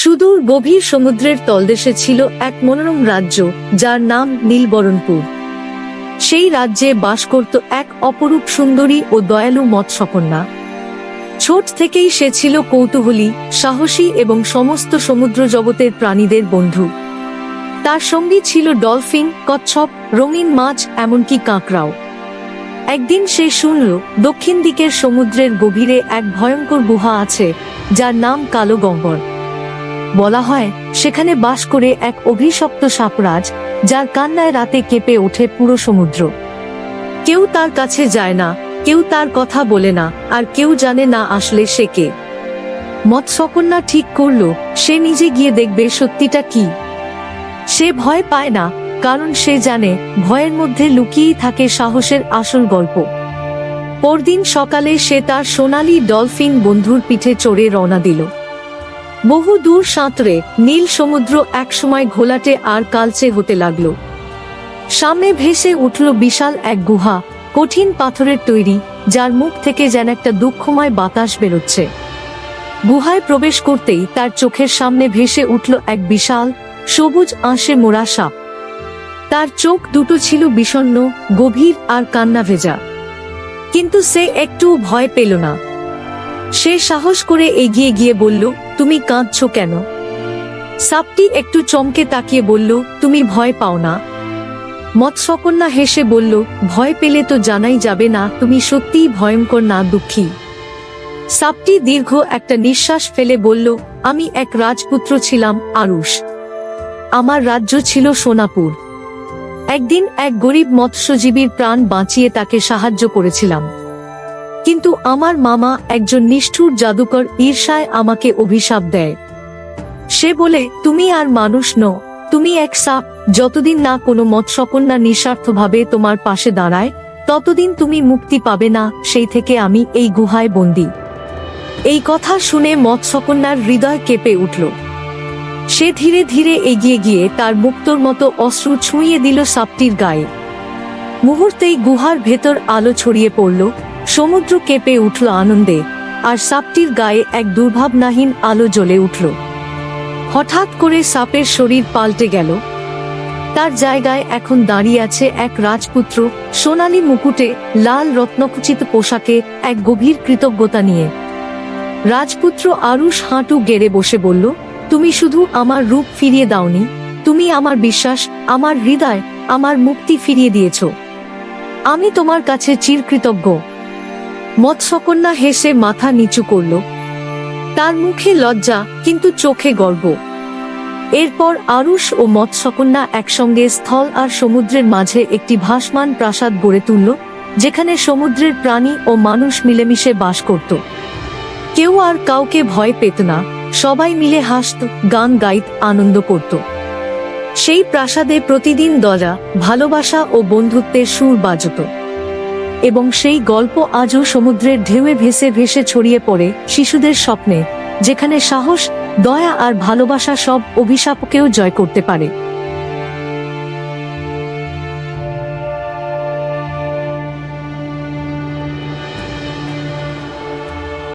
সুদূর গভীর সমুদ্রের তলদেশে ছিল এক মনোরম রাজ্য, যার নাম নীলবরণপুর। সেই রাজ্যে বাস করত এক অপরূপ সুন্দরী ও দয়ালু মৎস্যকন্যা। ছোট থেকেই সে ছিল কৌতূহলী, সাহসী এবং সমস্ত সমুদ্র জগতের প্রাণীদের বন্ধু। তার সঙ্গী ছিল ডলফিন, কচ্ছপ, রঙিন মাছ, এমনকি কাঁকড়াও। একদিন সে শুনল, দক্ষিণ দিকের সমুদ্রের গভীরে এক ভয়ঙ্কর গুহা আছে, যার নাম কালো গঙ্গর বলা হয়, সেখানে বাস করে এক অভিশপ্ত সাপরাজ, যার কান্নায় রাতে কেঁপে ওঠে পুরো সমুদ্র। কেউ তার কাছে যায় না, কেউ তার কথা বলে না, আর কেউ জানে না আসলে সে কে। মৎস্যকন্যা ঠিক করল, সে নিজে গিয়ে দেখবে সত্যিটা কি। সে ভয় পায় না, কারণ সে জানে, ভয়ের মধ্যে লুকিয়েই থাকে সাহসের আসল গল্প। পরদিন সকালে সে তার সোনালি ডলফিন বন্ধুর পিঠে চড়ে রওনা দিল। বহু দূর সাঁতরে নীল সমুদ্র একসময় ঘোলাটে আর কালচে হতে লাগল। সামনে ভেসে উঠল বিশাল এক গুহা, কঠিন পাথরের তৈরি, যার মুখ থেকে যেন একটা দুঃখময় বাতাস বেরোচ্ছে। গুহায় প্রবেশ করতেই তার চোখের সামনে ভেসে উঠল এক বিশাল, সবুজ আঁশে মোড়া সাপ। তার চোখ দুটো ছিল বিষণ্ণ, গভীর আর কান্না ভেজা। কিন্তু সে একটু ভয় পেল না। সে সাহস করে এগিয়ে গিয়ে বলল তুমি কাঁদছ কেন? সাপটি একটু চমকে তাকিয়ে বলল, তুমি ভয় পাও না। মৎস্যকন্যা হেসে বলল, ভয় পেলে তো জানাই যাবে না, তুমি সত্যিই ভয়ঙ্কর না দুঃখী। সাপটি দীর্ঘ একটা নিঃশ্বাস ফেলে বলল, আমি এক রাজপুত্র ছিলাম, আরুষ। আমার রাজ্য ছিল সোনাপুর। একদিন এক গরিব মৎস্যজীবীর প্রাণ বাঁচিয়ে তাকে সাহায্য করেছিলাম। কিন্তু আমার মামা একজন নিষ্ঠুর জাদুকর ঈর্ষায় আমাকে অভিশাপ দেয়। সে বলে, তুমি আর মানুষ নও, তুমি এক সাপ, যতদিন না কোনো মৎস্যকন্যা নিঃস্বার্থভাবে তোমার পাশে দাঁড়ায়, ততদিন তুমি মুক্তি পাবে না, সেই থেকে আমি এই গুহায় বন্দি। এই কথা শুনে মৎস্যকন্যার হৃদয় কেঁপে উঠল। সে ধীরে ধীরে এগিয়ে গিয়ে তার মুক্তর মতো অশ্রু ছুঁয়ে দিল সাপটির গায়ে। মুহূর্তেই গুহার ভেতর আলো ছড়িয়ে পড়ল সমুদ্র কেঁপে উঠল আনন্দে, আর সাপটির গায়ে এক দুর্ভাবনাহীন আলো জ্বলে উঠল। হঠাৎ করে সাপের শরীর পাল্টে গেল। তার জায়গায় এখন দাঁড়িয়ে আছে এক রাজপুত্র, সোনালী মুকুটে লাল রত্নখচিত পোশাকে এক গভীর কৃতজ্ঞতা নিয়ে। রাজপুত্র আরুষ হাঁটু গেড়ে বসে বলল, তুমি শুধু আমার রূপ ফিরিয়ে দাওনি, তুমি আমার বিশ্বাস, আমার হৃদয়, আমার মুক্তি ফিরিয়ে দিয়েছ। আমি তোমার কাছে চিরকৃতজ্ঞ। মৎস্যকন্যা হেসে মাথা নিচু করল। তার মুখে লজ্জা, কিন্তু চোখে গর্ব। এরপর আরুষ ও মৎস্যকন্যা একসঙ্গে স্থল আর সমুদ্রের মাঝে একটি ভাসমান প্রাসাদ গড়ে তুলল, যেখানে সমুদ্রের প্রাণী ও মানুষ মিলেমিশে বাস করত। কেউ আর কাউকে ভয় পেত না, সবাই মিলে হাসত, গান গাইত, আনন্দ করত। সেই প্রাসাদে প্রতিদিন দজা ভালোবাসা ও বন্ধুত্বের সুর বাজত। এবং সেই গল্প আজও সমুদ্রের ঢেউয়ে ভেসে ভেসে ছড়িয়ে পড়ে শিশুদের স্বপ্নে, যেখানে সাহস, দয়া আর ভালোবাসা সব অভিশাপকেও জয় করতে পারে।